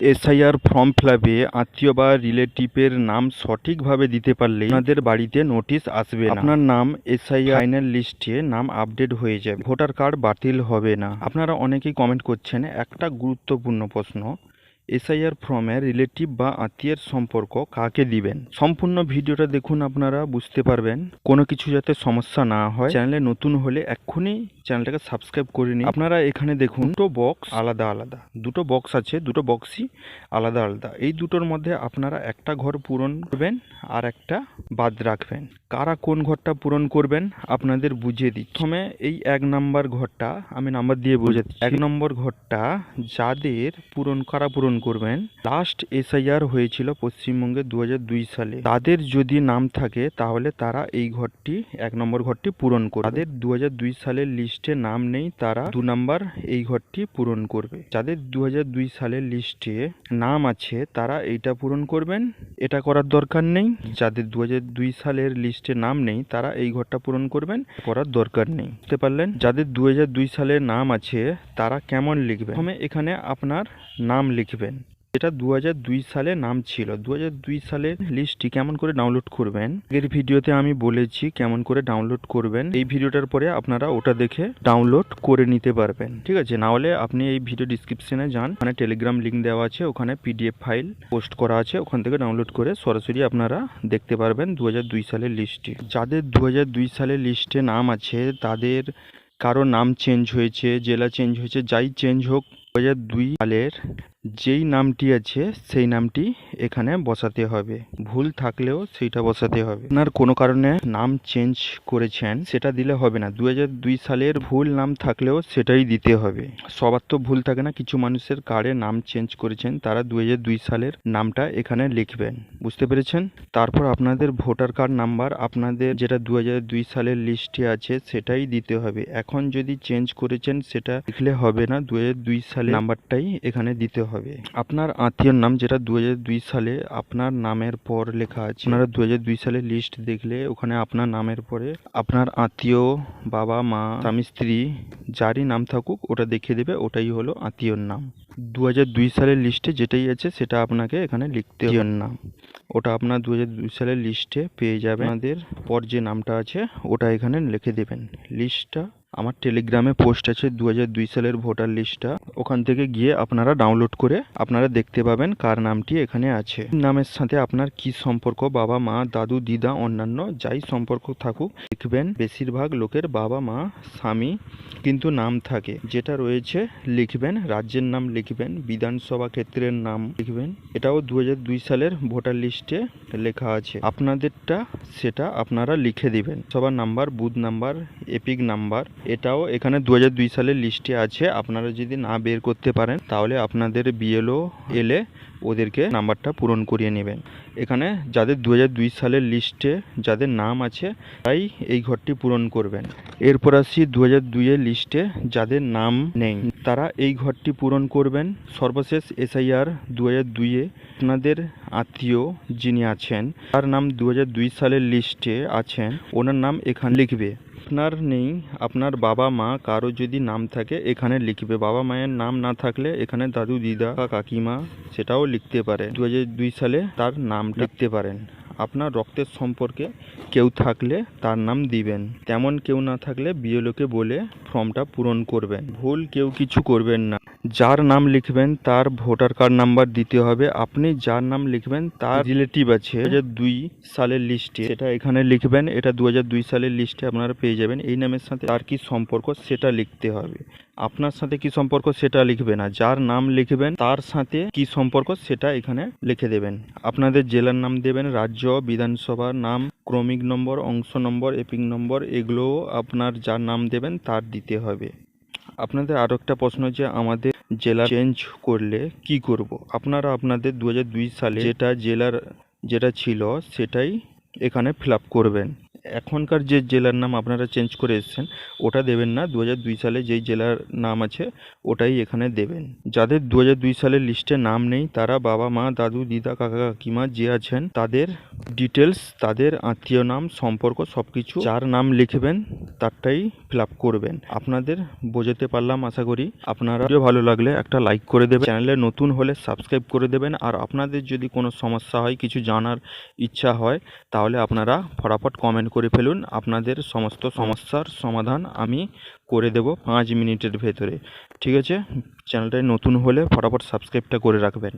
SIR form ফিলাপে আত্মীয় বা রিলেটিভের নাম সঠিকভাবে দিতে পারলে আপনাদের বাড়িতে নোটিশ আসবে আপনার নাম এসআইআর ফাইনাল লিস্টে নাম আপডেট হয়ে যাবে। ভোটার কার্ড বাতিল হবে না। আপনারা অনেকেই কমেন্ট করছেন, একটা গুরুত্বপূর্ণ প্রশ্ন এসআইআর ফর্মের রিলেটিভ বা আত্মীয়ের সম্পর্ক কাকে দিবেন? সম্পূর্ণ ভিডিওটা দেখুন আপনারা, বুঝতে পারবেন। কোনো কিছু যাতে সমস্যা না হয়, চ্যানেলে নতুন হলে এক্ষুনি চ্যানেলটাকে সাবস্ক্রাইব করে নিন। আপনারা এখানে দেখুন, দুটো বক্স আলাদা আলাদা। দুটো বক্স আছে, দুটো বক্সই আলাদা আলাদা। এই দুটোর মধ্যে আপনারা একটা ঘর পূরণ করবেন আর একটা বাদ রাখবেন। কারা কোন ঘরটা পূরণ করবেন আপনাদের বুঝিয়ে দিই প্রথমে এই এক নাম্বার ঘরটা আমি নাম্বার দিয়ে বুঝে দিচ্ছি এক নম্বর ঘরটা যাদের পূরণ, কারা পূরণ করবেন। লাস্ট এসআইআর হয়েছিল পশ্চিমবঙ্গে দু সালে। তাদের যদি নাম থাকে, তাহলে তারা এই ঘরটি, এক নম্বর ঘরটি পূরণ করবে। তাদের দু সালের লিস্টে নাম নেই, তারা দু নম্বর এই ঘরটি পূরণ করবে। যাদের দু সালের লিস্টে নাম আছে, তারা এইটা পূরণ করবেন। এটা করার দরকার নেই। যাদের দু সালের লিস্টে নাম নেই, তারা এই ঘরটা পূরণ করবেন। করার দরকার নেই। বুঝতে পারলেন? যাদের দু সালের নাম আছে, তারা কেমন লিখবে প্রথমে এখানে আপনার নাম লিখবেন। যেটা দু সালে নাম ছিল। দু সালের লিস্টটি কেমন করে ডাউনলোড করবেন? এর ভিডিওতে আমি বলেছি কেমন করে ডাউনলোড করবেন। এই ভিডিওটার পরে আপনারা ওটা দেখে ডাউনলোড করে নিতে পারবেন। ঠিক আছে? না হলে আপনি এই ভিডিও ডিসক্রিপশনে যান। ওখানে টেলিগ্রাম লিঙ্ক দেওয়া আছে। ওখানে পিডিএফ ফাইল পোস্ট করা আছে। ওখান থেকে ডাউনলোড করে সরাসরি আপনারা দেখতে পারবেন দু সালের লিস্টটি যাদের দু সালের লিস্টে নাম আছে, তাদের কারও নাম চেঞ্জ হয়েছে, জেলা চেঞ্জ হয়েছে, যাই চেঞ্জ হোক দুই সালের যেই নামটি আছে, সেই নামটি এখানে বসাতে হবে। ভুল থাকলেও সেইটা বসাতে হবে। আপনার কোনো কারণে নাম চেঞ্জ করেছেন, সেটা দিলে হবে না। দু দুই সালের ভুল নাম থাকলেও সেটাই দিতে হবে। সবার তো ভুল থাকে না, কিছু মানুষের কার্ডে নাম চেঞ্জ করেছেন, তারা দু দুই সালের নামটা এখানে লিখবেন। বুঝতে পেরেছেন? তারপর আপনাদের ভোটার কার্ড নাম্বার, আপনাদের যেটা দু দুই সালের লিস্টে আছে, সেটাই দিতে হবে। এখন যদি চেঞ্জ করেছেন, সেটা লিখলে হবে না। দু দুই সালের নাম্বারটাই এখানে দিতে হবে আপনার আত্মীয়র নাম যেটা দু সালে আপনার নামের পর লেখা আছে। আপনারা দু সালের লিস্ট দেখলে ওখানে আপনার নামের পরে আপনার আত্মীয়, বাবা, মা, স্বামী, স্ত্রী যারই নাম থাকুক ওটা দেখিয়ে দেবে, ওটাই হলো আত্মীয়র নাম। দু সালের লিস্টে যেটাই আছে সেটা আপনাকে এখানে লিখতে হবে। নাম। ওটা আপনার দু সালের লিস্টে পেয়ে যাবে আমাদের পর যে নামটা আছে ওটা এখানে লিখে দেবেন। লিস্টটা আমার টেলিগ্রামে পোস্ট আছে দু দুই সালের ভোটার লিস্টটা ওখান থেকে গিয়ে আপনারা ডাউনলোড করে আপনারা দেখতে পাবেন কার নামটি এখানে আছে। নামের সাথে আপনার কি সম্পর্ক, বাবা, মা, দাদু, দিদা, অন্যান্য যাই সম্পর্ক থাকুক লিখবেন বেশিরভাগ লোকের বাবা, মা, স্বামী কিন্তু নাম থাকে। যেটা রয়েছে লিখবেন, রাজ্যের নাম লিখবেন, বিধানসভা ক্ষেত্রের নাম লিখবেন। এটাও দু সালের ভোটার লিস্টে লেখা আছে। আপনাদেরটা সেটা আপনারা লিখে দিবেন। সবার number, booth number, EPIC number. এটাও এখানে দু সালের লিস্টে আছে। আপনারা যদি না বের করতে পারেন, তাহলে আপনাদের বিএলও এলে ওদেরকে নাম্বারটা পূরণ করিয়ে নেবেন। এখানে যাদের দু সালের লিস্টে যাদের নাম আছে তাই এই ঘরটি পূরণ করবেন। এরপর আসি দু হাজার দুইয়ের লিস্টে যাদের নাম নেই। তারা এই ঘরটি পূরণ করবেন। সর্বশেষ এসআইআর দু হাজার দুইয়ে আপনাদের আত্মীয় যিনি আছেন, তার নাম দু হাজার দুই সালের লিস্টে আছেন, ওনার নাম এখানে লিখবে। আপনার নেই, আপনার বাবা মা, কারও যদি নাম থাকে, এখানে লিখবে। বাবা মায়ের নাম না থাকলে এখানে দাদু, দিদা, কাকিমা, সেটাও লিখতে পারে। দু দুই সালে তার নাম লিখতে পারেন। আপনার রক্তের সম্পর্কে কেউ থাকলে তার নাম দিবেন। তেমন কেউ না থাকলে বিএলওকে বলে ফর্মটা পূরণ করবেন। ভুল কেউ কিছু করবেন না। যার নাম লিখবেন তার ভোটার কার্ড নাম্বার দিতে হবে। আপনি যার নাম লিখবেন তার রিলেটিভ আছে। দু দুই সালের লিস্টে সেটা এখানে লিখবেন। এটা দু হাজার দুই সালের লিস্টে আপনারা পেয়ে যাবেন। এই নামের সাথে তার কি সম্পর্ক সেটা লিখতে হবে। আপনার সাথে কি সম্পর্ক সেটা লিখবে না। যার নাম লিখবেন তার সাথে কি সম্পর্ক সেটা এখানে লিখে দেবেন। আপনাদের জেলার নাম দেবেন। রাজ্য বিধানসভার নাম ক্রমিক নম্বর, অংশ নম্বর, এপিক নম্বর, এগুলোও আপনার যার নাম দেবেন তার দিতে হবে আপনাদের আরও একটা প্রশ্ন যে আমাদের জেলা চেঞ্জ করলে কি করব। আপনারা আপনাদের দু সালে যেটা জেলার, যেটা ছিল সেটাই এখানে ফিল করবেন এখনকার যে জেলার নাম আপনারা চেঞ্জ করে এসেছেন, ওটা দেবেন না। দু সালে যেই জেলার নাম আছে, ওটাই এখানে দেবেন। যাদের দু সালের লিস্টে নাম নেই, তারা বাবা, মা, দাদু, দিদা, কাকা, কাকিমা যে আছেন, তাদের ডিটেলস তাদের আত্মীয় নাম, সম্পর্ক সব কিছু যার নাম লিখবেন, তারটাই ফিল করবেন। আপনাদের বোঝাতে পারলাম, আশা করি। আপনারা ভালো লাগলে একটা লাইক করে দেবেন। চ্যানেলে নতুন হলে সাবস্ক্রাইব করে দেবেন। আর আপনাদের যদি কোনো সমস্যা হয়, কিছু জানার ইচ্ছা হয়, তাহলে আপনারা ফটাফট কমেন্ট করে ফেলুন। আপনাদের সমস্ত সমস্যার সমাধান আমি করে দেব পাঁচ মিনিটের ভেতরে। ঠিক আছে? চ্যানেলটায় নতুন হলে ফটাফট সাবস্ক্রাইবটা করে রাখবেন।